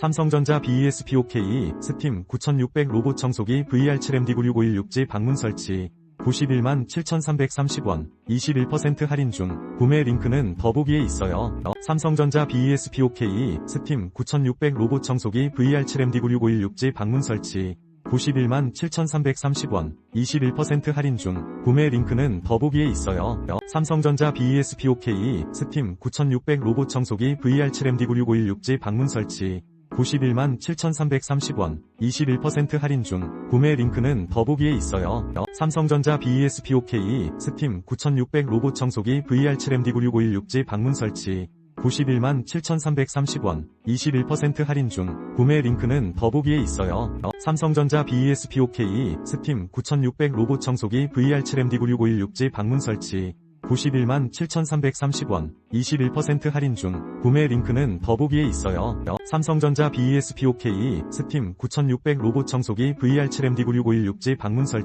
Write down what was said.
삼성전자 BESPOK 스팀 9600 로봇 청소기 VR7MD96516G 방문 설치. 91만 7,330원 21% 할인 중. 구매 링크는 더보기에 있어요. 어, 삼성전자 BESPOK 스팀 9600 로봇 청소기 VR7MD96516G 방문 설치. 91만 7,330원 21% 할인 중. 구매 링크는 더보기에 있어요. 어, 삼성전자 BESPOK 스팀 9600 로봇 청소기 VR7MD96516G 방문 설치 91만 7,330원 21% 할인 중 구매 링크는 더보기에 있어요. 어, 삼성전자 BESPOK 스팀 9600 로봇 청소기 VR7MD96516G 방문 설치 91만 7,330원 21% 할인 중 구매 링크는 더보기에 있어요. 어, 삼성전자 BESPOK 스팀 9600 로봇 청소기 VR7MD96516G 방문 설치 91만 7,330원 21% 할인 중 구매 링크는 더보기에 있어요. 어, 삼성전자 BESPOK 스팀 9600 로봇 청소기 VR7MD96516G 방문 설치